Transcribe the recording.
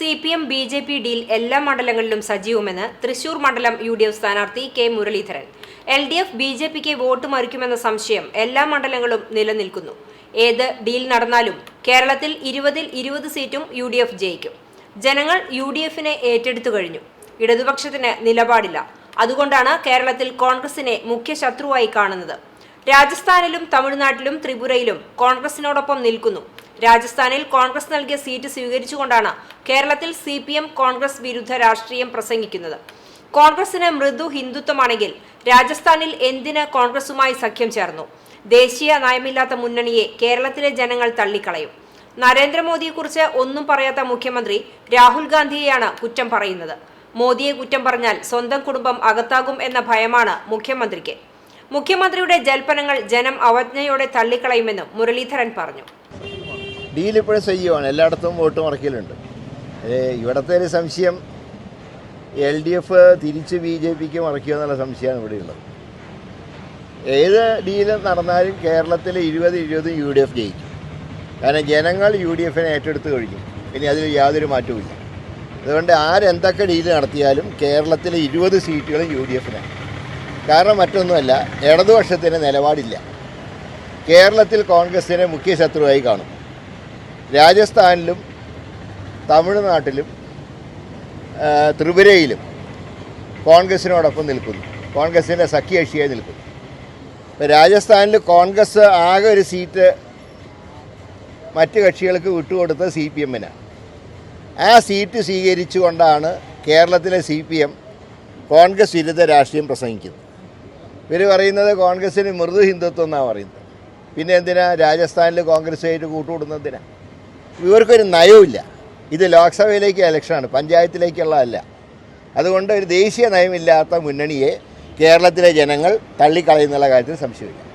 C P M B J P ഡിയിൽ എല്ലാ മണ്ഡലങ്ങളിലും സജീവമെന്ന് തൃശൂർ മണ്ഡലം യു ഡി എഫ് സ്ഥാനാർത്ഥി K Muraleedharan. L D F B J പിക്ക് വോട്ട് മറിക്കുമെന്ന സംശയം എല്ലാ മണ്ഡലങ്ങളും നിലനിൽക്കുന്നു. ഏത് ഡീൽ നടന്നാലും കേരളത്തിൽ ഇരുപതിൽ ഇരുപത് സീറ്റും യു ഡി എഫ് ജയിക്കും. ജനങ്ങൾ യു ഡി എഫിനെ ഏറ്റെടുത്തു കഴിഞ്ഞു. ഇടതുപക്ഷത്തിന് നിലപാടില്ല. അതുകൊണ്ടാണ് കേരളത്തിൽ കോൺഗ്രസിനെ മുഖ്യ ശത്രുവായി കാണുന്നത്. രാജസ്ഥാനിലും തമിഴ്നാട്ടിലും ത്രിപുരയിലും കോൺഗ്രസിനോടൊപ്പം നിൽക്കുന്നു. രാജസ്ഥാനിൽ കോൺഗ്രസ് നൽകിയ സീറ്റ് സ്വീകരിച്ചുകൊണ്ടാണ് കേരളത്തിൽ സി പി എം കോൺഗ്രസ് വിരുദ്ധ രാഷ്ട്രീയം പ്രസംഗിക്കുന്നത്. കോൺഗ്രസിന് മൃദു ഹിന്ദുത്വമാണെങ്കിൽ രാജസ്ഥാനിൽ എന്തിന് കോൺഗ്രസുമായി സഖ്യം ചേർന്നു? ദേശീയ നയമില്ലാത്ത മുന്നണിയെ കേരളത്തിലെ ജനങ്ങൾ തള്ളിക്കളയും. നരേന്ദ്രമോദിയെക്കുറിച്ച് ഒന്നും പറയാത്ത മുഖ്യമന്ത്രി രാഹുൽ ഗാന്ധിയെയാണ് കുറ്റം പറയുന്നത്. മോദിയെ കുറ്റം പറഞ്ഞാൽ സ്വന്തം കുടുംബം അകത്താകും എന്ന ഭയമാണ് മുഖ്യമന്ത്രിക്ക്. മുഖ്യമന്ത്രിയുടെ ജൽപ്പനങ്ങൾ ജനം അവജ്ഞയോടെ തള്ളിക്കളയുമെന്നും മുരളീധരൻ പറഞ്ഞു. ഡീൽ ഇപ്പോഴും സജീവമാണ് എല്ലായിടത്തും വോട്ട് മറക്കലുണ്ട് ഇവിടുത്തെ ഒരു സംശയം എൽ ഡി എഫ് തിരിച്ച് ബി ജെ പിക്ക് മറക്കുക എന്നുള്ള സംശയമാണ് ഇവിടെയുള്ളത് ഏത് ഡീൽ നടന്നാലും കേരളത്തിൽ ഇരുപത് ഇരുപതും യു ഡി എഫ് ജയിക്കും. കാരണം ജനങ്ങൾ യു ഡി എഫിനെ ഏറ്റെടുത്ത് കഴിഞ്ഞു. ഇനി അതിൽ യാതൊരു മാറ്റവുമില്ല. അതുകൊണ്ട് ആരെന്തൊക്കെ ഡീൽ നടത്തിയാലും കേരളത്തിലെ ഇരുപത് സീറ്റുകളും യു ഡി എഫിനാണ് കാരണം മറ്റൊന്നുമല്ല ഇടതുപക്ഷത്തിന് നിലപാടില്ല. കേരളത്തിൽ കോൺഗ്രസിനെ മുഖ്യ ശത്രുവായി കാണും. രാജസ്ഥാനിലും തമിഴ്നാട്ടിലും ത്രിപുരയിലും കോൺഗ്രസിനോടൊപ്പം നിൽക്കുന്നു. കോൺഗ്രസിന്റെ സഖ്യകക്ഷിയായി നിൽക്കുന്നു. ഇപ്പോൾ രാജസ്ഥാനിൽ കോൺഗ്രസ് ആകെ ഒരു സീറ്റ് മറ്റ് കക്ഷികൾക്ക് വിട്ടുകൊടുത്തത് സി പി എമ്മിനാണ് ആ സീറ്റ് സ്വീകരിച്ചുകൊണ്ടാണ് കേരളത്തിലെ സി പി എം കോൺഗ്രസ് വിരുദ്ധ രാഷ്ട്രീയം പ്രസംഗിക്കുന്നത്. ഇവർ പറയുന്നത് കോൺഗ്രസ്സിന് മൃദു ഹിന്ദുത്വം എന്നാണ് പറയുന്നത്. പിന്നെ എന്തിനാ രാജസ്ഥാനിൽ കോൺഗ്രസ്സായിട്ട് കൂട്ടുകൂടുന്നതിനാ ഇവർക്കൊരു നയവുമില്ല. ഇത് ലോക്സഭയിലേക്ക് ഇലക്ഷനാണ് പഞ്ചായത്തിലേക്കുള്ളതല്ല. അതുകൊണ്ട് ഒരു ദേശീയ നയമില്ലാത്ത മുന്നണിയെ കേരളത്തിലെ ജനങ്ങൾ തള്ളിക്കളയുന്നുള്ള കാര്യത്തിൽ സംശയമില്ല.